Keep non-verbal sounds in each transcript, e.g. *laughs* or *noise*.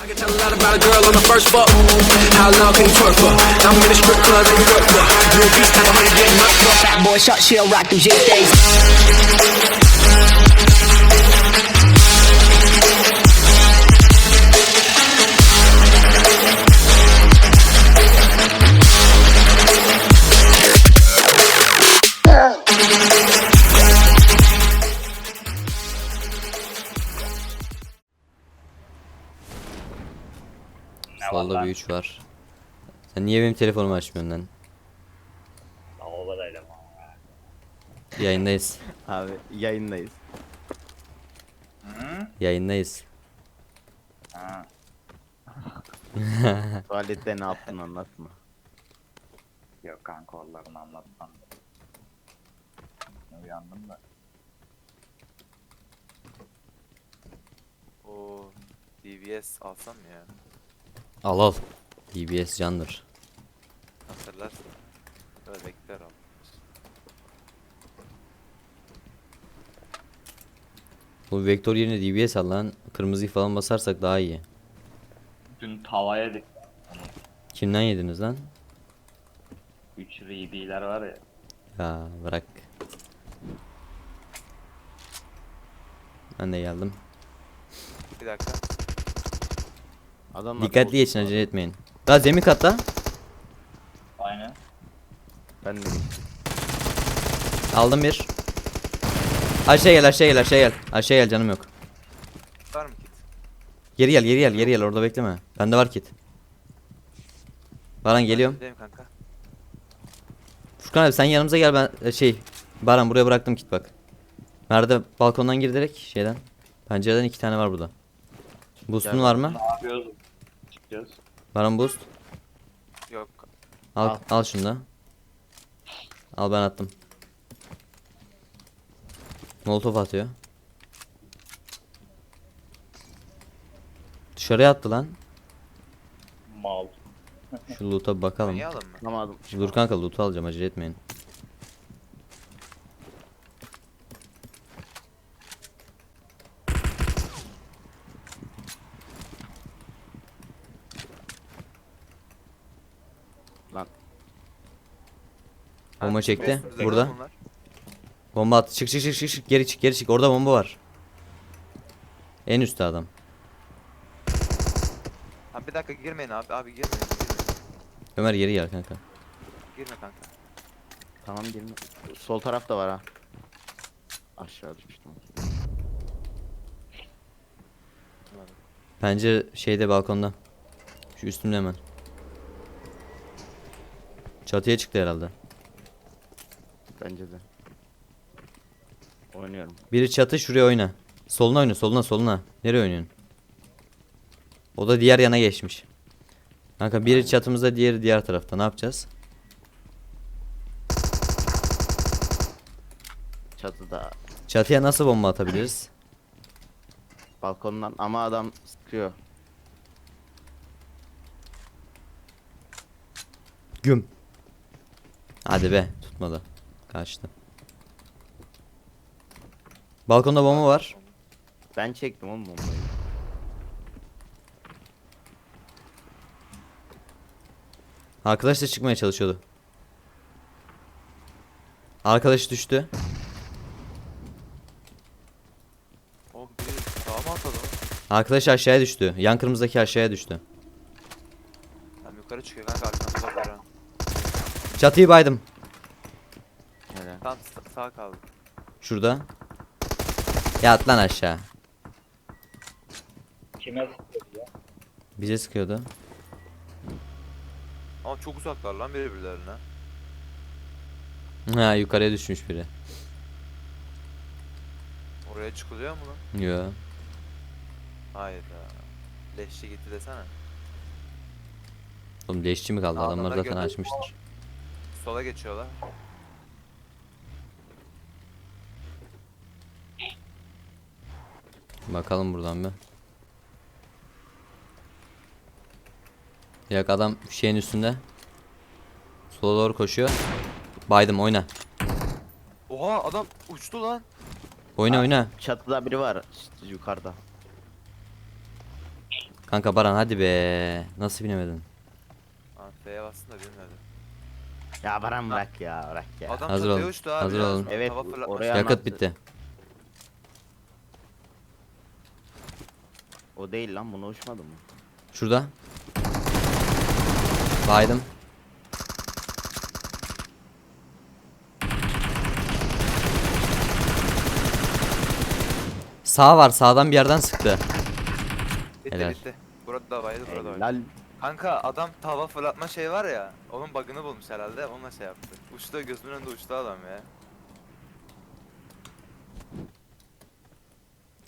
I can tell a lot about a girl on the first fuck. How long can you twerk for? I'm in a strip club and work for. You a beast, time I'm getting much for. Fat boy shot, she'll rock them J days. Solda bir 3 var. Sen niye benim telefonumu açmıyorsun lan? Yayındayız. Abi yayındayız. Yayındayız. Ha. *laughs* Tuvalette ne yaptın anlatma. Yok kanka onların anlatmam. Uyandım da. O DBS alsam ya? Al al. DBS candır. Hatırlarsın. Böyle bekler ama. Bu vektör yerine DBS al lan. Kırmızıyı falan basarsak daha iyi. Dün tava yedik. Kimden yediniz lan? 3 RB'ler var ya. Ya bırak. Ben de geldim. Bir dakika. Adamlar Dikkatli geçin acele etmeyin. Daha zemin katta. Aynen. Ben de Aldım bir. Aşağı gel aşağı gel aşağı gel. Aşağı gel canım yok. Var mı kit? Geri gel geri gel geri gel orada bekleme. Bende var kit. Baran geliyorum. Gideyim kanka. Furkan abi sen yanımıza gel ben e, şey Baran buraya bıraktım kit bak. Nerede balkondan gir direkt şeyden. Pencereden iki tane var burada. Boost'un var mı? Ne yapıyoruz? Çıkıyoruz. Baran boost. Yok. Al, Al. al şunu da. Al ben attım. Molotov atıyor. Dışarıya attı lan. Mal. Şu loot'a bir bakalım. Oynayalım mı? Anlamadım. Dur kanka loot'u alacağım acele etmeyin. Bomba çekti. Üstümüzde Burada. bunlar. Bomba attı. Çık çık çık çık çık. Geri çık geri çık. Orada bomba var. En üstte adam. Ha bir dakika girmeyin abi. Abi girmeyin. Ömer geri gel kanka. Girme kanka. tamam gelin. Sol taraf da var ha. Aşağı düşmüştüm. Pencere şeyde balkonda. Şu üstümde hemen. Çatıya çıktı herhalde. Bence de. Oynuyorum. Biri çatı şuraya oyna. Soluna oyna soluna soluna. Nereye oynuyorsun? O da diğer yana geçmiş. Kanka biri çatımızda diğeri diğer tarafta. Ne yapacağız? Çatıda. Çatıya nasıl bomba atabiliriz? *clears throat* Balkondan ama adam sıkıyor. Güm. Hadi be tutmadı. Kaçtı. Balkonda bomba var. Ben çektim oğlum bombayı. Arkadaş da çıkmaya çalışıyordu. Arkadaş düştü. O biri sağa mı atladı lan? Arkadaş aşağıya düştü. Yan kırmızıdaki aşağıya düştü. Tam yukarı çıkıyor kanka arkamda bak ya. Çatıyı baydım. Tam sa- sağ kaldı. Şurada. Yat lan aşağı. Kime sıkıyordu ya? Bize sıkıyordu. Ama çok uzaklar lan birbirlerine. Ha yukarıya düşmüş biri. Oraya çıkılıyor mu lan? Yo. Hayda. Leşçi gitti desene. Oğlum leşçi mi kaldı? Adamlar Adamlar zaten açmıştır. Sola geçiyorlar. Bakalım buradan bir. Yak adam şeyin üstünde. Sola doğru koşuyor. Baydım oyna. Oha adam uçtu lan. Oyna oyna. Çatıda biri var. işte yukarıda. Kanka Baran hadi be. Nasıl binemedin? Lan F'ye bastın da bilmedi. Ya Baran bırak ya bırak ya. Adam Hazır çatıya olun, uçtu abi. hazır ya. olun. Evet, Hava oraya-. Yakıt anlattı. bitti. O değil lan bunu uçmadı mı? Şurada. Baydım. Sağ var. Sağdan bir yerden sıktı. Bitti Helal. bitti. Burada da baydı burada baydı. Helal. Kanka adam tava fırlatma şey var ya. Onun bug'ını bulmuş herhalde. Onunla şey yaptı. Uçtu gözümün önünde uçtu adam ya.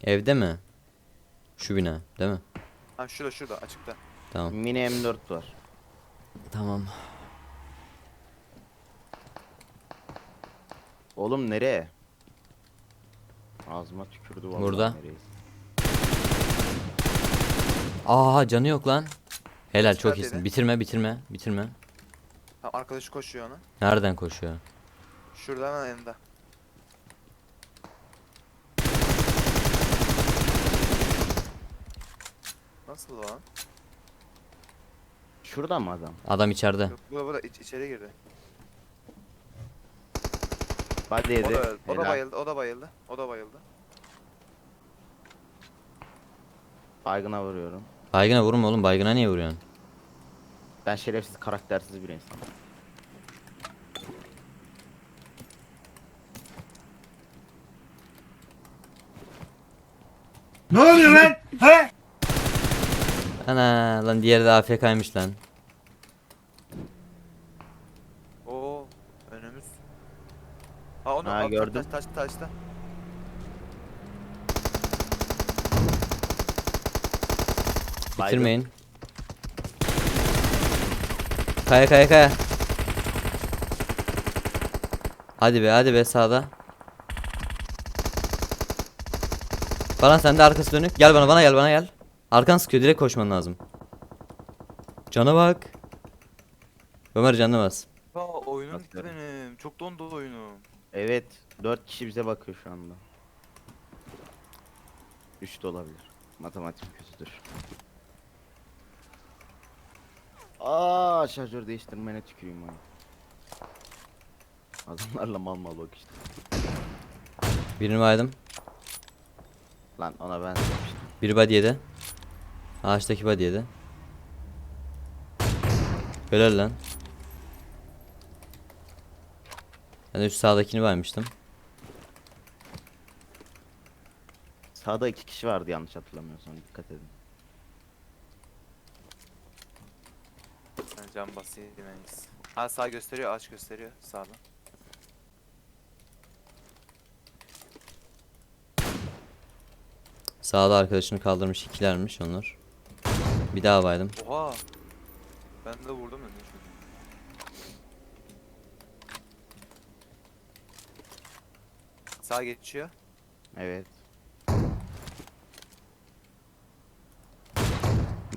Evde mi? Şu bina, değil mi? Ha şurada şurada açıkta. Tamam. Mini M4 var. Tamam. Oğlum nereye? Ağzıma tükürdü vallahi. Burada. nereye. Aa canı yok lan. Helal çok iyisin. Bitirme, bitirme, bitirme. Ha, arkadaşı koşuyor ona. Nereden koşuyor? Şurada hemen yanında. Nasıl lan? Şurada mı adam? Adam içeride. Yok burada burada iç, içeri girdi. Hadi O yedi. da, öldü. o da Helal. bayıldı, o da bayıldı. O da bayıldı. Baygına vuruyorum. Baygına vurma oğlum. Baygına niye vuruyorsun? Ben şerefsiz karaktersiz bir insanım. Ana lan diğeri de AFK'ymış lan. Oo, önümüz. Ha onu Ha, gördüm. Taş, taş, taşta. Bitirmeyin. Kaya kaya kaya. Hadi be hadi be sağda. Baran sen de arkası dönük. Gel bana bana gel bana gel. Arkan sıkıyor direkt koşman lazım. Cana bak. Ömer canına bas. Ha oyunum yani? benim. Çok dondu oyunum. Evet. 4 kişi bize bakıyor şu anda. 3 de olabilir. Matematik kötüdür. Aa şarjör değiştirmene tüküreyim onu. Adamlarla mal mal bak işte. Birini baydım. Lan ona ben demiştim. Biri body yedi. Ağaçtaki body yedi. Helal lan. Ben de şu sağdakini baymıştım. Sağda iki kişi vardı yanlış hatırlamıyorsam dikkat edin. Ben can basayım en iyisi. Ha sağ gösteriyor, ağaç gösteriyor sağda. Sağda arkadaşını kaldırmış ikilermiş onlar. Bir daha baydım. Oha. Ben de vurdum önüne çocuğu. Sağ geçiyor. Evet.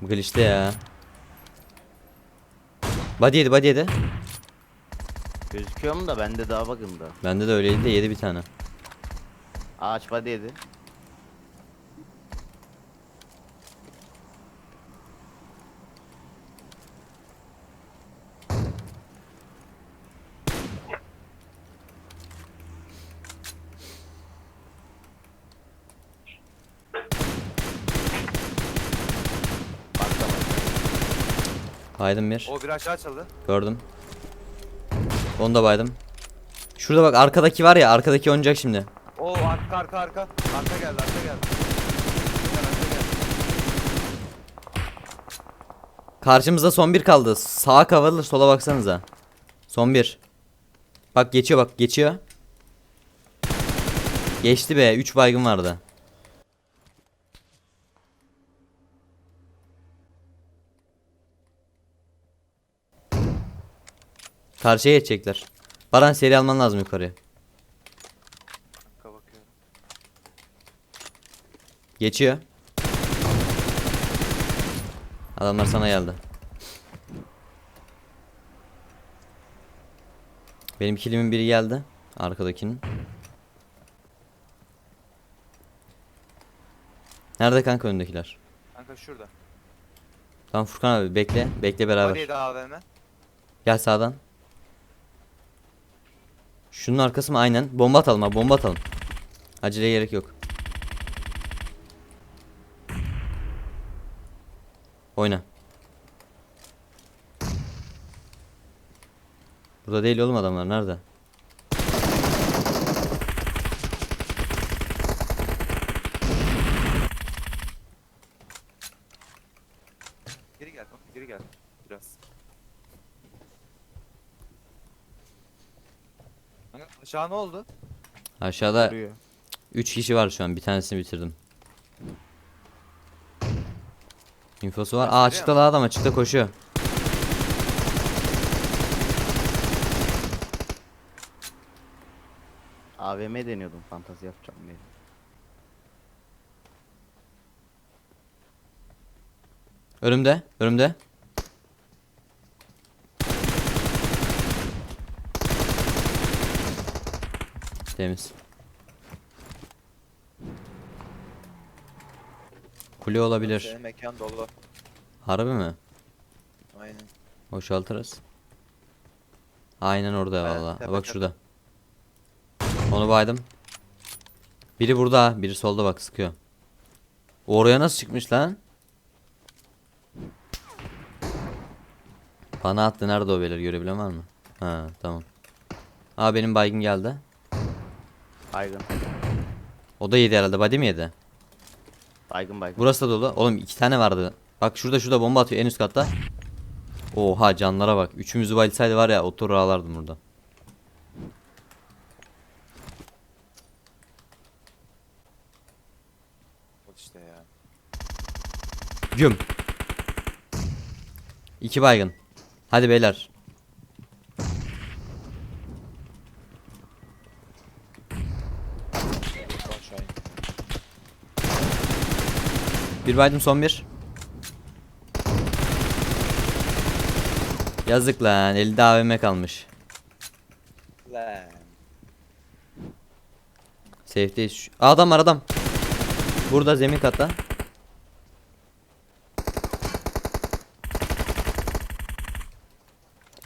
Bu glitch'te ya. Body yedi body yedi. Gözüküyor mu da bende daha bakımda. Bende de öyleydi de yedi bir tane. Ağaç body yedi. Baydım bir. O bir aşağı açıldı. Gördüm. Onu da baydım. Şurada bak arkadaki var ya arkadaki oynayacak şimdi. O arka arka arka. Arka geldi, arka geldi. Gel, arka geldi. Karşımızda son bir kaldı. Sağa kavalı sola baksanıza. Son bir. Bak geçiyor bak geçiyor. Geçti be 3 baygın vardı. Karşıya geçecekler. Baran seri alman lazım yukarıya. Geçiyor. Adamlar sana geldi. Benim kilimin biri geldi. Arkadakinin. Nerede kanka öndekiler? Kanka şurada. Tamam Furkan abi bekle. Bekle beraber. Orayı da AVM. Gel sağdan. Şunun arkası mı? Aynen. Bomba atalım abi. Bomba atalım. Acele gerek yok. Oyna. Burada değil oğlum adamlar. Nerede? Geri gel. Geri gel. Biraz. Kanka, Aşağı ne oldu? Aşağıda Duruyor. 3 kişi var şu an. Bir tanesini bitirdim. Infosu var. Aa açıkta la adam açıkta koşuyor. AVM deniyordum fantazi yapacağım diye. Önümde. Önümde. Temiz. Kule olabilir. Senin mekan dolu. Harbi mi? Aynen. Boşaltırız. Aynen orada Evet, valla. tepe Bak tepe. şurada. Onu baydım. Biri burada ha, biri solda bak sıkıyor. Oraya nasıl çıkmış lan? Bana attı nerede o belir görebilen var mı? Ha tamam. Aa benim baygın geldi. Baygın. O da yedi herhalde. Body mi yedi? Baygın baygın. Burası da dolu. Oğlum iki tane vardı. Bak şurada şurada bomba atıyor en üst katta. Oha canlara bak. Üçümüzü bayılsaydı var ya otur ağlardım burada. Bak işte ya. Güm. İki baygın. Hadi beyler. Aşağı in. Bir baydım son bir. Yazık lan. Elde AVM kalmış. Lan. Safe'deyiz. Adam var adam. Burada zemin katta.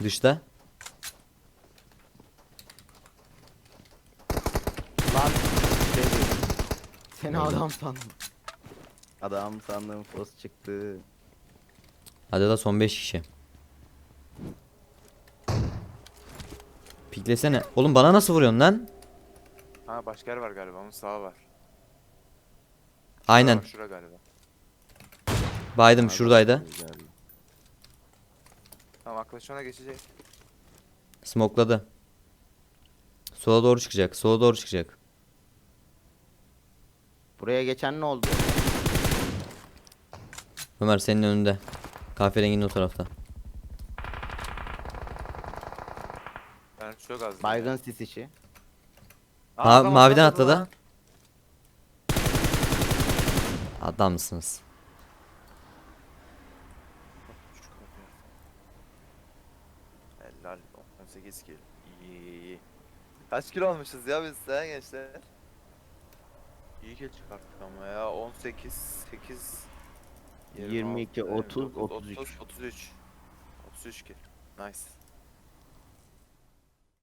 Dışta. Lan. Seni adam sandım. Adam sandım fos çıktı. Hadi da son 5 kişi. Piklesene. Oğlum bana nasıl vuruyorsun lan? Ha başka yer var galiba. Onun sağı var. Aynen. Şura, var, şura galiba. Baydım şuradaydı. Tamam arkadaş geçecek. Smokladı. Sola doğru çıkacak. Sola doğru çıkacak. Buraya geçen ne oldu? Ömer senin önünde. Kahverenginin o tarafta. Ben çok az. Baygın sis işi. Ma maviden atladı. Adamsınız. Helal 18 kilo. İyi iyi iyi. Kaç kilo olmuşuz ya biz sen gençler? İyi ki çıkarttık ama ya 18 8 22, 30, 33. 33 33 ki. Nice.